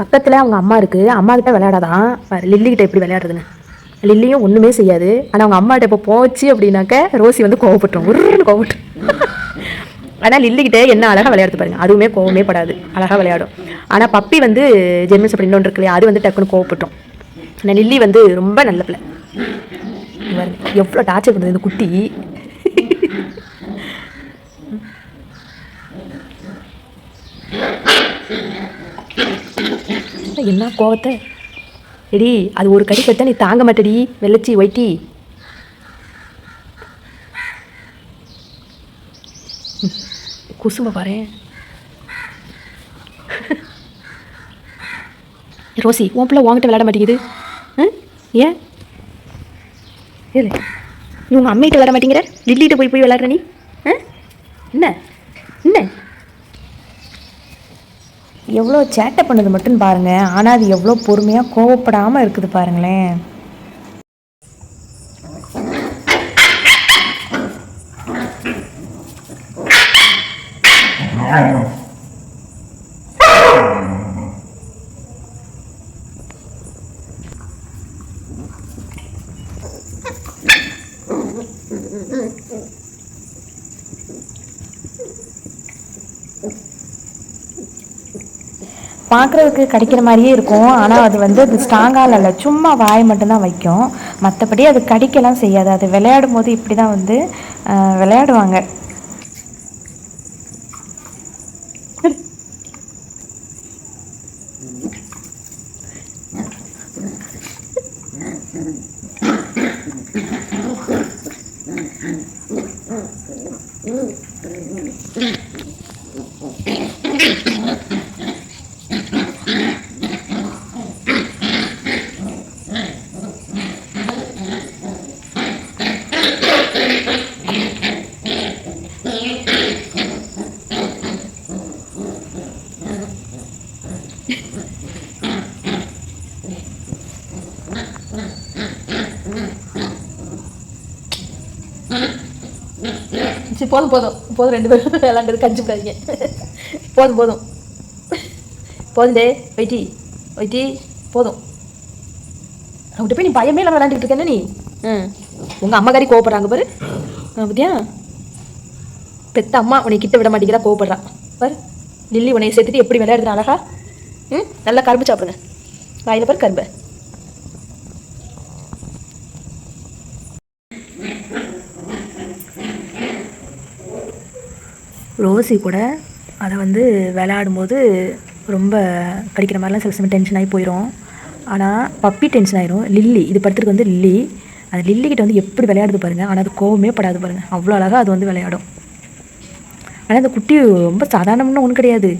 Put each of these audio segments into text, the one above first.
பக்கத்தில் அவங்க அம்மா இருக்குது அம்மா கிட்ட விளையாடாதான் லில்லிக்கிட்ட எப்படி விளையாடுறதுன்னு. லில்லியும் ஒன்றுமே செய்யாது. ஆனால் அவங்க அம்மாட்ட இப்போ போச்சு அப்படின்னாக்க ரோசி வந்து கோவப்பட்டுரும். உருன்னு கோவப்பட்டு ஆனால் லில்லிக்கிட்ட என்ன அழகாக விளையாடுது பாருங்க. அதுவுமே கோவமே படாது. அழகாக விளையாடும். ஆனால் பப்பி வந்து ஜெர்மன்ஸ் அப்படி இன்னொன்று இருக்கு இல்லையா அது வந்து டக்குன்னு கோவப்பட்டோம் ஆனால் லில்லி வந்து ரொம்ப நல்ல பிள்ளை. எவ்வளோ டார்ச்சர் பண்ணுது இந்த குட்டி. என்ன கோவத்தை? எடி அது ஒரு கடி கட்ட நீ தாங்க மாட்டடி வெள்ளச்சி ஒயிட்டி. குசும பாரு ரோசி உன் பிள்ளை உன்கிட்ட விளையாட மாட்டேங்குது. ஆ? ஏன்? இல்லை நீ உங்கள் அம்மையிட்ட விளையாட மாட்டேங்கிற? லில்லிகிட்ட போய் போய் விளையாடுற நீ? ஆ? என்ன? என்ன? எவ்வளோ சேட்டை பண்ணது மட்டும் பாருங்க. ஆனால் அது எவ்வளோ பொறுமையாக கோவப்படாமல் இருக்குது பாருங்களேன். பார்க்குறதுக்கு கடிக்கிற மாதிரியே இருக்கும். ஆனால் அது வந்து அது ஸ்ட்ராங்காக இல்லை சும்மா வாய் மட்டும்தான் வைக்கும். மற்றபடி அது கடிக்கலாம் செய்யாது. அது விளையாடும் போது இப்படி தான் வந்து விளையாடுவாங்க. சரி போதும் போதும். போதும் ரெண்டு பேரும் விளாண்டது கஞ்சி விடாதீங்க போதும் போதும். போதும் டே வைட்டி வைட்டி போதும். அவங்ககிட்ட போய் நீ பயமே இல்லாமல் விளாண்டுட்டு இருக்கேன்னு நீ? ம். உங்கள் அம்மாக்காரி கோவப்படுறாங்க பாரு. பார்த்தியா பெத்த அம்மா உன்னை கிட்ட விட மாட்டேங்கிறா கோவப்படுறா. பாரு லில்லி உன்னை சேர்த்துட்டு எப்படி விளையாடுறா அழகா ம்? நல்லா கரும்பு சாப்பிடுங்க. வாயில் பாரு கரும்பு. ரோசி கூட அதை வந்து விளையாடும்போது ரொம்ப கடிக்கிற மாதிரிலாம் சில சமயம் டென்ஷன் ஆகி போயிடும் ஆனால் பப்பி டென்ஷன் ஆயிரும். லில்லி இது படத்துக்கு வந்து லில்லி. அந்த லில்லிக்கிட்ட வந்து எப்படி விளையாடுது பாருங்கள் ஆனால் அது கோவமே படாது பாருங்கள் அவ்வளோ அழகாக அது வந்து விளையாடும். ஆனால் அந்த குட்டி ரொம்ப சாதாரணம்னு ஒன்றும் கிடையாது.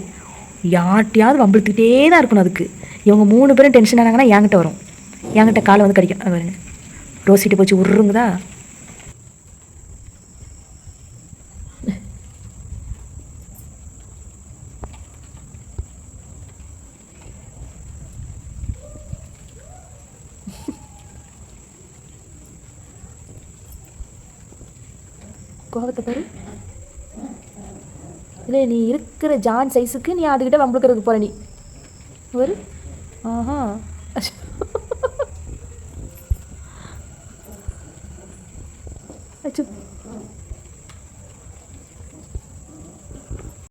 யார்ட்டையாவது வம்பிழுத்துக்கிட்டே தான் இருக்கணும் அதுக்கு. இவங்க மூணு பேரும் டென்ஷன் ஆனாங்கன்னா என்கிட்ட வரும். என்கிட்ட காலை வந்து கடிக்கும். வருங்க பாருங்க. ரோசிட்டு போச்சு உருங்குதா? கோவத்தை பாரு. இல்லை நீ இருக்கிற ஜான் சைஸுக்கு நீ அதுக்கிட்ட வம்பளுக்கிறதுக்கு போகிற நீ. ஒரு ஆஹா. அச்சோ.